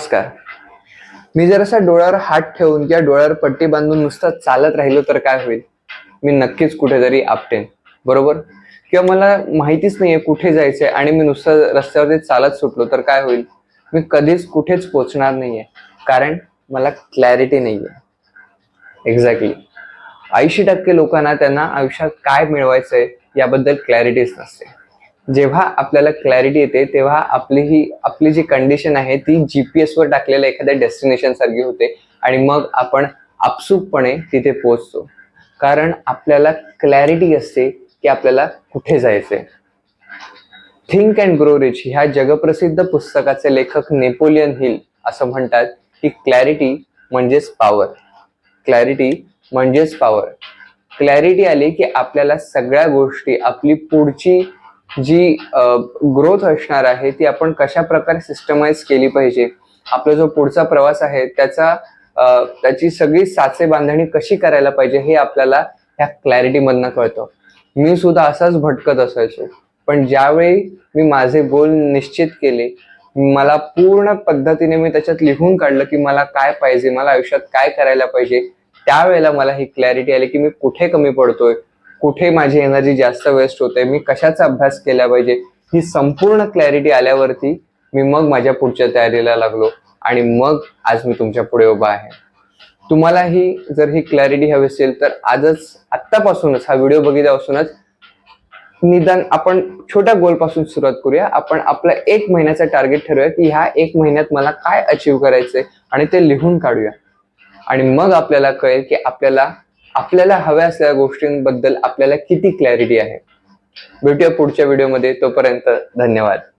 नमस्कार. मी जर असा डोळ्यावर हात ठेवून किंवा डोळ्यावर पट्टी बांधून नुसतं चालत राहिलो तर काय होईल? मी नक्कीच कुठेतरी आपटेन. बरोबर? किंवा मला माहितीच नाहीये कुठे जायचंय आणि मी नुसतं रस्त्यावरती चालत सुटलो तर काय होईल? मी कधीच कुठेच पोचणार नाहीये. कारण मला क्लॅरिटी नाहीये. एक्झॅक्टली ऐंशी टक्के लोकांना त्यांना आयुष्यात काय मिळवायचंय याबद्दल क्लॅरिटीच नसते. जेव्हा आपल्याला क्लॅरिटी येते तेव्हा आपली ही आपली जी कंडिशन आहे ती जीपीएस वर टाकलेल्या एखाद्या डेस्टिनेशन सारखी होते आणि मग आपण आपसूकपणे तिथे पोहोचतो. कारण आपल्याला क्लॅरिटी असते की आपल्याला कुठे जायचंय. थिंक अँड ग्रो रिच ह्या जगप्रसिद्ध पुस्तकाचे लेखक नेपोलियन हिल असं म्हणतात की क्लॅरिटी म्हणजेच पॉवर क्लॅरिटी म्हणजेच पॉवर क्लॅरिटी आली की आपल्याला सगळ्या गोष्टी आपली पुढची जी ग्रोथ असणार आहे ती आपण कशा प्रकारे सिस्टमाइज केली पाहिजे आपला जो पुढचा प्रवास आहे त्याचा त्याची सगळी साचे बांधणी कशी करायला पाहिजे हे आपल्याला ह्या क्लॅरिटी मधनं कळतं. मी सुद्धा असाच भटकत असायचो पण ज्यावेळी मी माझे गोल निश्चित केले मला पूर्ण पद्धतीने मी त्याच्यात लिहून काढलं की मला काय पाहिजे मला आयुष्यात काय करायला पाहिजे त्यावेळेला मला ही क्लॅरिटी आली की मी कुठे कमी पडतोय कुठे माझी एनर्जी जास्त वेस्ट होते? मी कशाचा अभ्यास केला पाहिजे? ही संपूर्ण क्लॅरिटी आल्यावरती मी मग माझ्या पुढच्या तयारीला लागलो आणि मग आज मी तुमच्यापुढे उभा आहे. तुम्हालाही जर ही क्लॅरिटी हवी असेल तर आजच आत्तापासूनच हा व्हिडिओ बघितल्यापासूनच निदान आपण छोट्या गोलपासून सुरुवात करूया. आपण आपलं एक महिन्याचं टार्गेट ठरवूया की ह्या एक महिन्यात मला काय अचीव करायचंय आणि ते लिहून काढूया. आणि मग आपल्याला कळेल की आपल्याला आपल्याला हव्या असलेल्या गोष्टींबद्दल आपल्याला किती क्लॅरिटी आहे? भेटूया पुढच्या व्हिडिओमध्ये तोपर्यंत धन्यवाद.